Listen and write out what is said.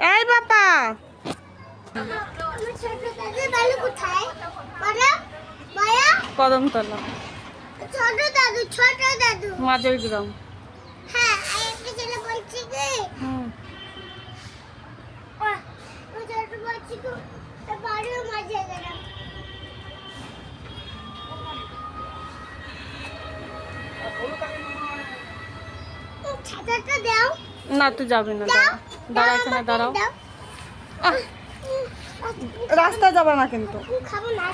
এই বাবা। কদমতলা ছোট দাদু ছোট দাদু মাঝের গ্রাম। হ্যাঁ আর একটা ছেলে বলছি কি হুম। ছোট বলছি বাড়িও মাঝে ছাতাটা দাও। না তুই যাবি না দাও দাঁড়া দাঁড়া এখানে দাঁড়াও। দাও রাস্তায় যাবে না কিন্তু। খাব না।